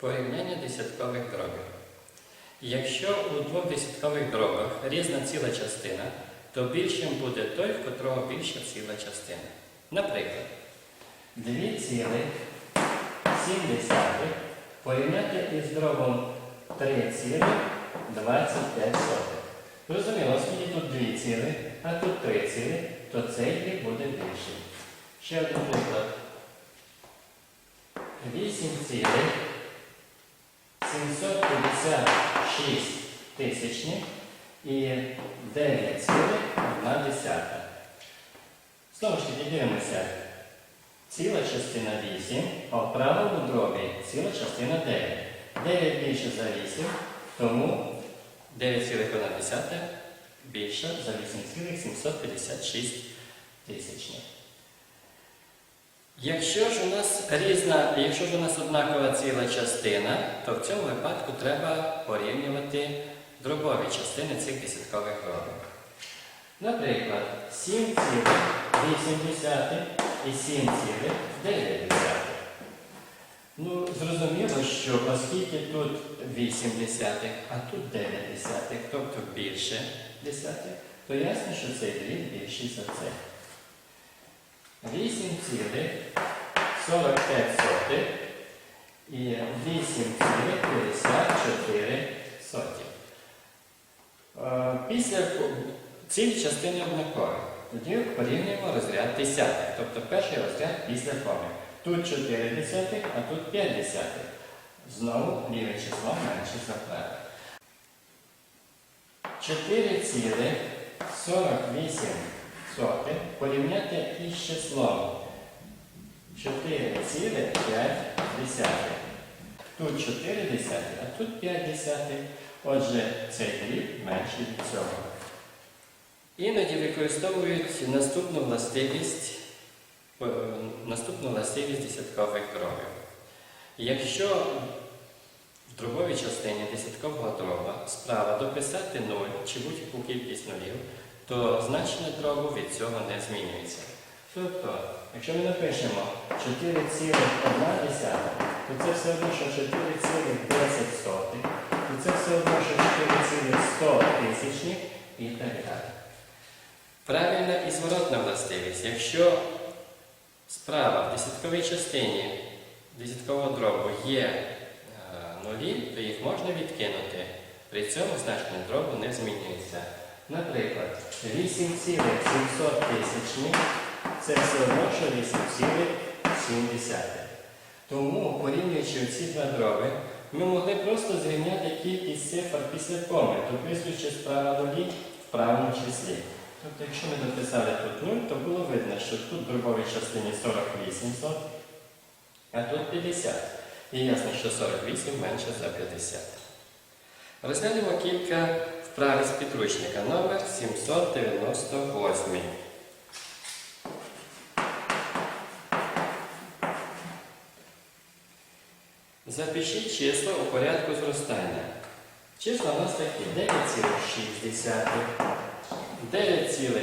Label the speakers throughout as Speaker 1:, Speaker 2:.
Speaker 1: Порівняння десяткових дробів. Якщо у двох десяткових дробах різна ціла частина, то більшим буде той, в котрого більша ціла частина. Наприклад, 2,7 порівняти із дробом 3,25. Зрозуміло, оскільки тут 2 ціли, а тут 3 ціли, то цей дріб буде більший. Ще один приклад. 8 цілих 756 тисячних і 9 цілих 1 десята. Знову ж таки дивимося. Ціла частина 8, а в правому дробі ціла частина 9. 9 більше за 8, тому 9,1 більше за 8,756 тисячних. Якщо ж у нас різна, якщо ж у нас однакова ціла частина, то в цьому випадку треба порівнювати дробові частини цих десяткових дробів. Наприклад, 7,8 і 7,9. Ну, зрозуміло, що оскільки тут 8 десятих, а тут 9 десятих, тобто більше десятих, то ясно, що цей дріб більший за це. 8,45 і 8,54 соті. Е, Після по- ці частини однакові. Тоді порівнюємо розряд десятих, тобто перший розряд після коми. Тут 4 десятих, а тут 5 десятих. Знову ліве число менше за праве. 4,48 соти порівняти із числом 4,5 десятих. Тут 4 десятих, а тут 5 десятих. Отже, цей дріб менший від цього. Іноді використовують наступну властивість, е, наступну властивість десяткових дробів. Якщо в дробовій частині десяткового дроба справа дописати 0 чи будь-яку кількість нулів, то значення дробу від цього не змінюється. Тобто, якщо ми напишемо 4,1, то це все одно, що 4,10, то це все одно, що 4,100 тисячних і так далі. Правильна і зворотна властивість. Якщо справа в десятковій частині десяткового дробу є е, нулі, то їх можна відкинути. При цьому значення дробу не змінюється. Наприклад, 8,700 тисячних це все одно, що 8,7. Тому, порівнюючи ці два дроби, ми могли просто зрівняти кількість цифр після коми, дописуючи справа нулі в правому числі. Тобто, якщо ми дописали тут 0, то було видно, що тут в дробовій частині 48 сот, а тут 50. І ясно, що 48 менше за 50. Розглянемо кілька Правець підручника номер 798 Запишіть число у порядку зростання. Числа у нас такі 9,6, 9,8,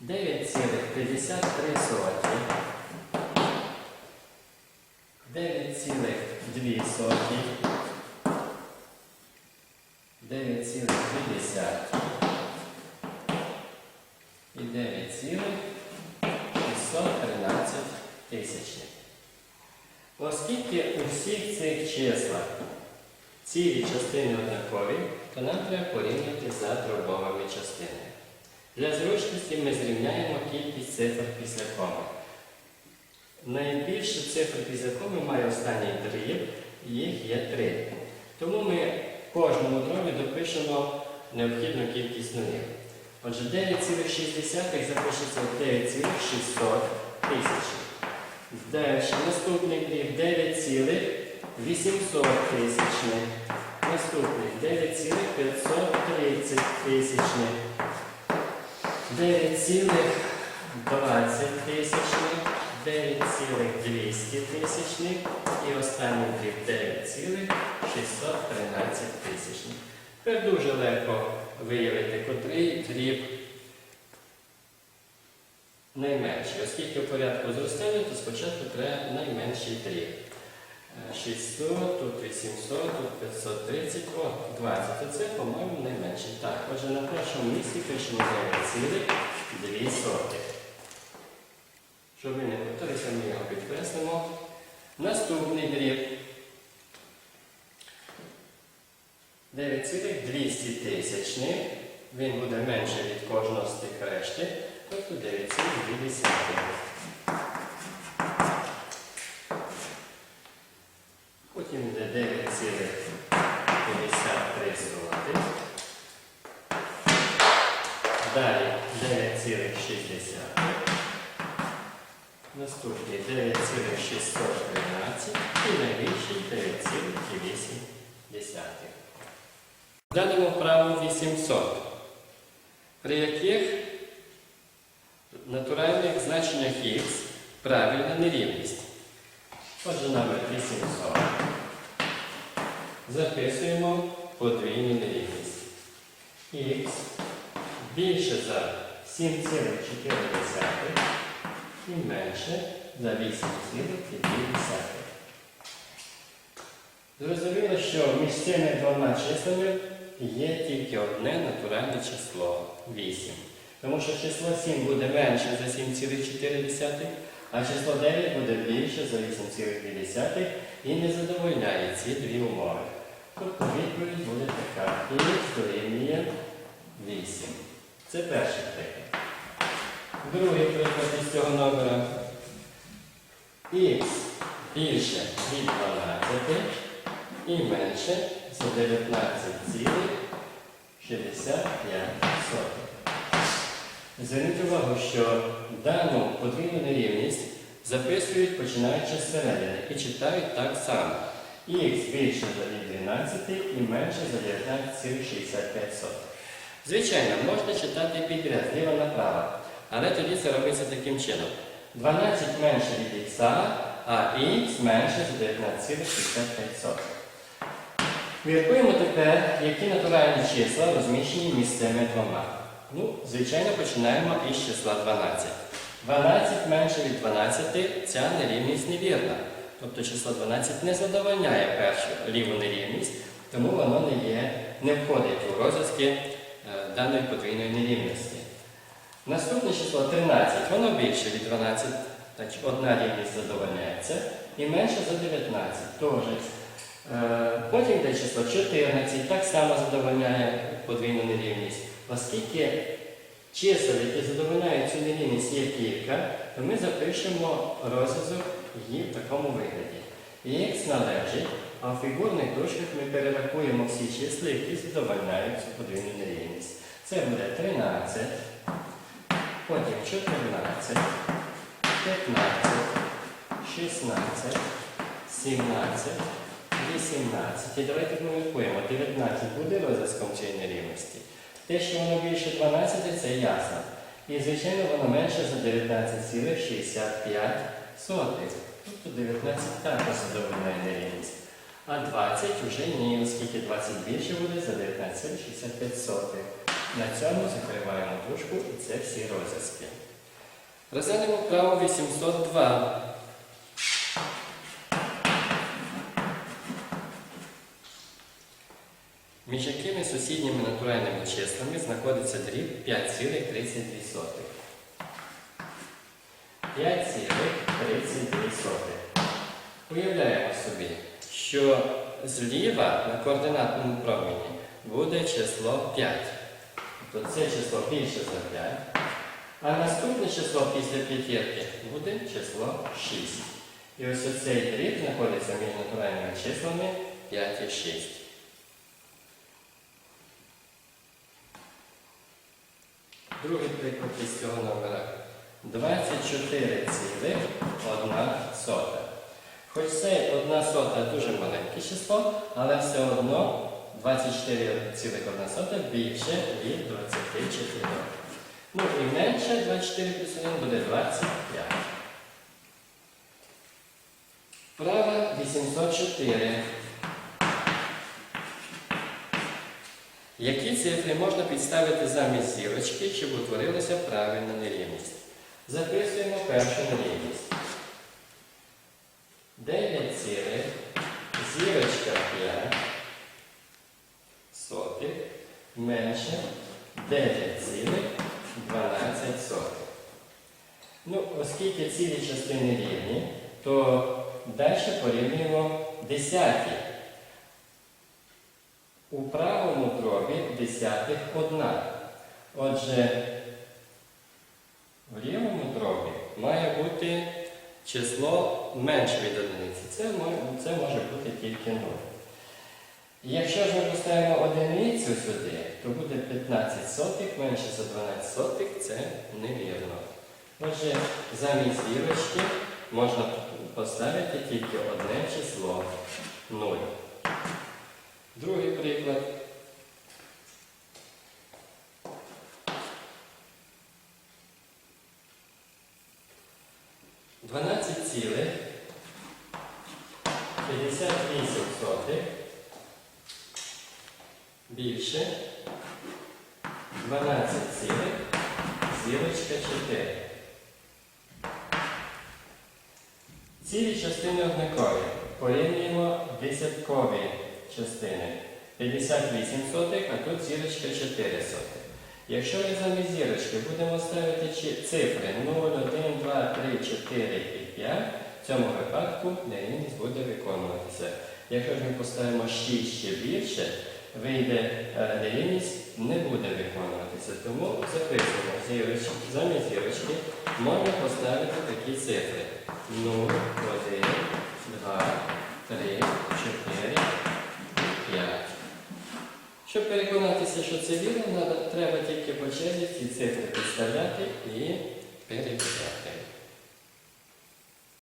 Speaker 1: 9,53, 9,53. 2 сотні, 9,2 і 9,613 тисячі. Оскільки у всіх цих числах цілі частини однакові, то нам треба порівняти за дробовими частинами. Для зручності ми зрівняємо кількість цифр після коми. Найбільше цифр після коми має останній дріб, їх є три. Тому ми кожному дробі допишемо необхідну кількість нулів. Отже, 9,6 запишеться в 9,600 тисяч. Далі наступний дріб 9,800 тисячних. Наступний 9,530 тисячних. 9,20 тисячних. 9,200 тисячних. І останній дріб 9,613 тисячних. Тепер дуже легко виявити, котрий дріб найменший. Оскільки в порядку зростання, то спочатку треба найменший дріб. Е, 600, тут 800, тут 530, о, 20. Оце, по-моєму, найменший. Так, отже, на першому місці пишемо 9,2 сотих. Щоб ви не повторилися, ми його підкреслимо. Наступний дріб. 9,200 тисячних. Він буде менше від кожного з тих решти, тобто 9,2. Потім йде 9,53 сотих. Далі 9,60. Наступний 9,613 і найбільший 9,8. Далі вправу 800, при яких натуральних значеннях х правильна нерівність. Отже, номер 800. Записуємо подвійну нерівність. Х більше за 7,4 і менше за 8,2. Зрозуміло, що між цими двома числами є тільки одне натуральне число 8. Тому що число 7 буде менше за 7,4, а число 9 буде більше за 8,2 і не задовольняє ці дві умови. Тобто відповідь буде така. Х дорівнює 8. Це перший приклад. Другий приклад із цього номера. Х більше від 12 і менше за 19,65. Зверніть увагу, що дану подвійну нерівність записують починаючи з середини і читають так само. Х більше за від 12 і менше за 19,65. Звичайно, можна читати підряд зліва направо, але тоді це робиться таким чином. 12 менше від х, а х менше за 19,65. Міркуємо тепер, які натуральні числа розміщені між цими двома. Ну, звичайно, починаємо із числа 12. 12 менше від 12 ця нерівність невірна. Тобто число 12 не задовольняє першу ліву нерівність, тому воно не, є, не входить у розв'язки е, даної подвійної нерівності. Наступне число 13, воно більше від 12, значить одна рівність задовольняється, і менше за 19 теж. Е, Потім йде число 14, так само задовольняє подвійну нерівність. Оскільки чисел, які задовольняють цю нерівність, є кілька, то ми запишемо розв'язок її в такому вигляді. Х належить, а в фігурних дужках ми перерахуємо всі числа, які задовольняють цю подвійну нерівність. Це буде 13, потім 14, 15, 16, 17, 18. І давайте поміркуємо. 19 буде розв'язком цієї нерівності. Те, що воно більше 12, це ясно. І, звичайно, воно менше за 19,65. Тобто 19 також задовольняє нерівність. А 20 вже ні, оскільки 20 більше буде за 19,65. На цьому закриваємо дужку і це всі розв'язки. Розглянемо вправо 802. Між якими сусідніми натуральними числами знаходиться дріб 5,32. 5,32. Уявляємо собі, що зліва на координатному промені буде число 5. Тобто це число більше за 5. А наступне число після п'ятірки буде число 6. І ось оцей дріб знаходиться між натуральними числами 5 і 6. Другий приклад із цього номера 24,1 сота. Хоч це одна сота дуже маленьке число, але все одно 24,1 сота більше від 24. Ну і менше 24 плюс 1 буде 25. Вправа 804. Які цифри можна підставити замість зірочки, щоб утворилася правильна нерівність? Записуємо першу нерівність. 9 цілих, зірочка 5 сотих менше 9 цілих 12 сотих. Ну, оскільки цілі частини рівні, то далі порівнюємо десяті. У правому дробі десятих одна. Отже, в лівому дробі має бути число менше від одиниці. Це, це може бути тільки 0. Якщо ж ми поставимо одиницю сюди, то буде 15 сотих менше за 12 сотих, це невірно. Отже, замість зірочки можна поставити тільки одне число 0. Другий приклад. 12 цілих 58 сотих більше 12 цілих зірочка 4. Цілі частини однакові. Порівнюємо десяткові частини. 58 сотих, а тут зірочка 4 сотих. Якщо ми замість зірочки будемо ставити цифри 0, 1, 2, 3, 4 і 5, в цьому випадку нерівність буде виконуватися. Якщо ми поставимо 6 ще більше, вийде е, нерівність не буде виконуватися. Тому записуємо зірочки. Замість зірочки можна поставити такі цифри. 0, 1, 2, 3, 4, 5. Щоб переконатися, що це вірно, треба тільки по черзі ці цифри підставляти і